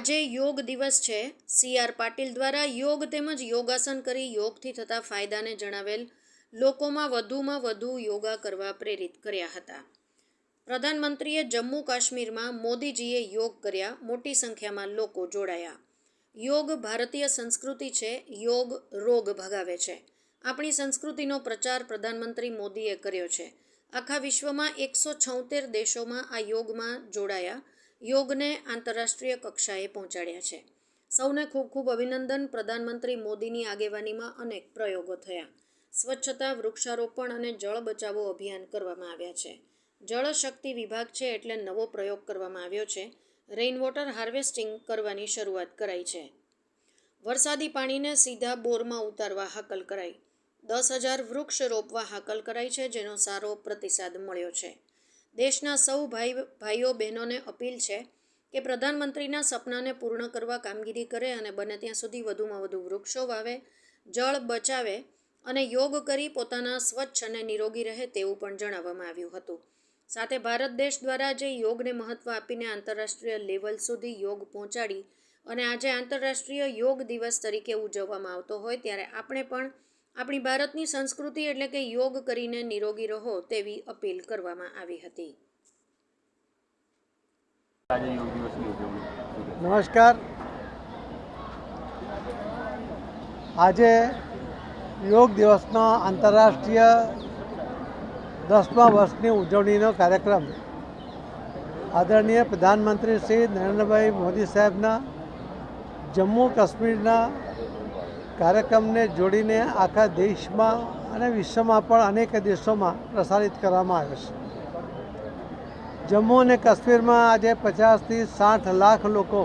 આજે યોગ દિવસ છે. સી આર પાટીલ દ્વારા યોગ તેમજ યોગાસન કરી યોગથી થતા ફાયદાને જણાવેલ લોકોમાં વધુમાં વધુ યોગા કરવા પ્રેરિત કર્યા હતા. પ્રધાનમંત્રીએ જમ્મુ કાશ્મીરમાં મોદીજીએ યોગ કર્યા. મોટી સંખ્યામાં લોકો જોડાયા. યોગ ભારતીય સંસ્કૃતિ છે. યોગ રોગ ભગાવે છે. આપણી સંસ્કૃતિનો પ્રચાર પ્રધાનમંત્રી મોદીએ કર્યો છે. આખા વિશ્વમાં એકસો છોતેર દેશોમાં આ યોગમાં જોડાયા. યોગને આંતરરાષ્ટ્રીય કક્ષાએ પહોંચાડ્યા છે. સૌને ખૂબ ખૂબ અભિનંદન, પ્રધાનમંત્રી મોદીની આગેવાનીમાં અનેક પ્રયોગો થયા. સ્વચ્છતા, વૃક્ષારોપણ અને જળ બચાવો અભિયાન કરવામાં આવ્યા છે. જળ શક્તિ વિભાગ છે એટલે નવો પ્રયોગ કરવામાં આવ્યો છે. રેઇન વોટર હાર્વેસ્ટિંગ કરવાની શરૂઆત કરાઈ છે. વરસાદી પાણીને સીધા બોરમાં ઉતારવા હાકલ કરાઈ. દસ હજાર વૃક્ષ રોપવા હાકલ કરાઈ છે, જેનો સારો પ્રતિસાદ મળ્યો છે. દેશના સૌ ભાઈ, ભાઈઓ, બહેનોને અપીલ છે કે પ્રધાનમંત્રીના સપનાને પૂર્ણ કરવા કામગીરી કરે અને બને ત્યાં સુધી વધુમાં વધુ વૃક્ષો વાવે, જળ બચાવે અને યોગ કરી પોતાના સ્વચ્છ અને નિરોગી રહે તેવું પણ જણાવવામાં આવ્યું હતું. સાથે ભારત દેશ દ્વારા જે યોગને મહત્ત્વ આપીને આંતરરાષ્ટ્રીય લેવલ સુધી યોગ પહોંચાડી અને આજે આંતરરાષ્ટ્રીય યોગ દિવસ તરીકે ઉજવવામાં આવતો હોય, ત્યારે આપણે પણ આપણી ભારતની સંસ્કૃતિ એટલે કે યોગ કરીને નિરોગી રહો તેવી અપીલ કરવામાં આવી હતી? નમસ્કાર આજે યોગ દિવસનો આંતરરાષ્ટ્રીય દસમા વર્ષની ઉજવણીનો કાર્યક્રમ આદરણીય પ્રધાનમંત્રી શ્રી નરેન્દ્રભાઈ મોદી સાહેબના જમ્મુ કાશ્મીરના કાર્યક્રમને જોડીને આખા દેશમાં અને વિશ્વમાં પણ અનેક દેશોમાં પ્રસારિત કરવામાં આવ્યો છે. જમ્મુ અને કાશ્મીરમાં આજે પચાસથી સાઠ લાખ લોકો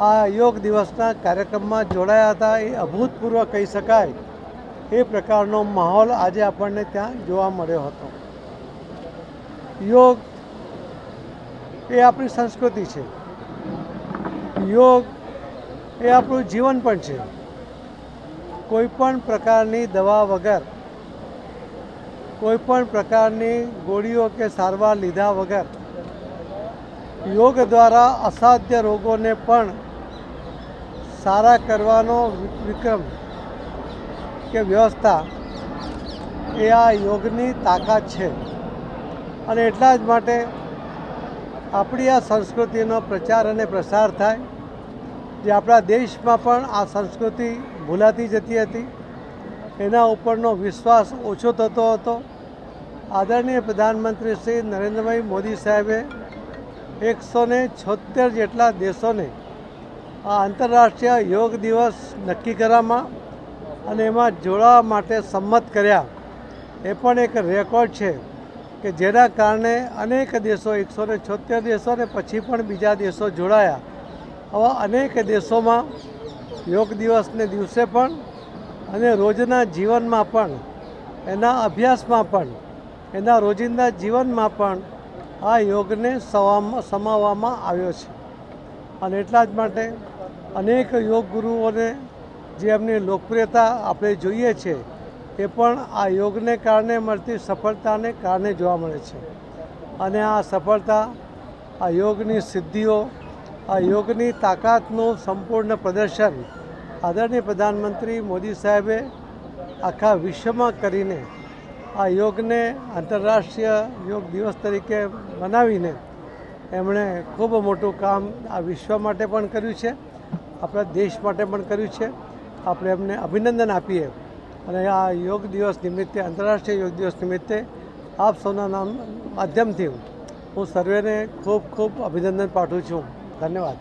આ યોગ દિવસના કાર્યક્રમમાં જોડાયા હતા. એ અભૂતપૂર્વ કહી શકાય એ પ્રકારનો માહોલ આજે આપણને ત્યાં જોવા મળ્યો હતો. યોગ એ આપણી સંસ્કૃતિ છે. યોગ એ આપણું જીવન પણ છે. કોઈપણ પ્રકારની દવા વગર કોઈપણ પ્રકારની ગોળીઓ કે સારવાર લીધા વગર, યોગ દ્વારા અસાધ્ય રોગોને પણ સારા કરવાનો વિક્રમ કે વ્યવસ્થા એ આ યોગની તાકાત છે. અને એટલા જ માટે આપણી આ સંસ્કૃતિનો પ્રચાર અને પ્રસાર થાય. જે આપણા દેશમાં પણ આ સંસ્કૃતિ ભૂલાતી જતી હતી, એના ઉપરનો વિશ્વાસ ઓછો થતો હતો. આદરણીય પ્રધાનમંત્રી શ્રી નરેન્દ્રભાઈ મોદી સાહેબે એકસો ને છોતેર જેટલા દેશોને આ આંતરરાષ્ટ્રીય યોગ દિવસ નક્કી કરવામાં અને એમાં જોડાવા માટે સંમત કર્યા. એ પણ એક રેકોર્ડ છે કે જેના કારણે અનેક દેશો એકસો ને છોતેર દેશો અને પછી પણ બીજા દેશો જોડાયા. આવા અનેક દેશોમાં યોગ દિવસને દિવસે પણ અને રોજના જીવનમાં પણ, એના અભ્યાસમાં પણ, એના રોજિંદા જીવનમાં પણ આ યોગને સમાવવામાં આવ્યો છે. અને એટલા જ માટે અનેક યોગ ગુરુઓને જે એમની લોકપ્રિયતા આપણે જોઈએ છે, એ પણ આ યોગને કારણે મળતી સફળતાને કારણે જોવા મળે છે. અને આ સફળતા, આ યોગની સિદ્ધિઓ આ યોગની તાકાતનું સંપૂર્ણ પ્રદર્શન આદરણીય પ્રધાનમંત્રી મોદી સાહેબે આખા વિશ્વમાં કરીને આ યોગને આંતરરાષ્ટ્રીય યોગ દિવસ તરીકે મનાવીને એમણે ખૂબ મોટું કામ આ વિશ્વ માટે પણ કર્યું છે, આપણા દેશ માટે પણ કર્યું છે. આપણે એમને અભિનંદન આપીએ અને આ યોગ દિવસ નિમિત્તે, આંતરરાષ્ટ્રીય યોગ દિવસ નિમિત્તે આપ સૌના નામ માધ્યમથી હું સર્વેને ખૂબ ખૂબ અભિનંદન પાઠવું છું. धन्यवाद.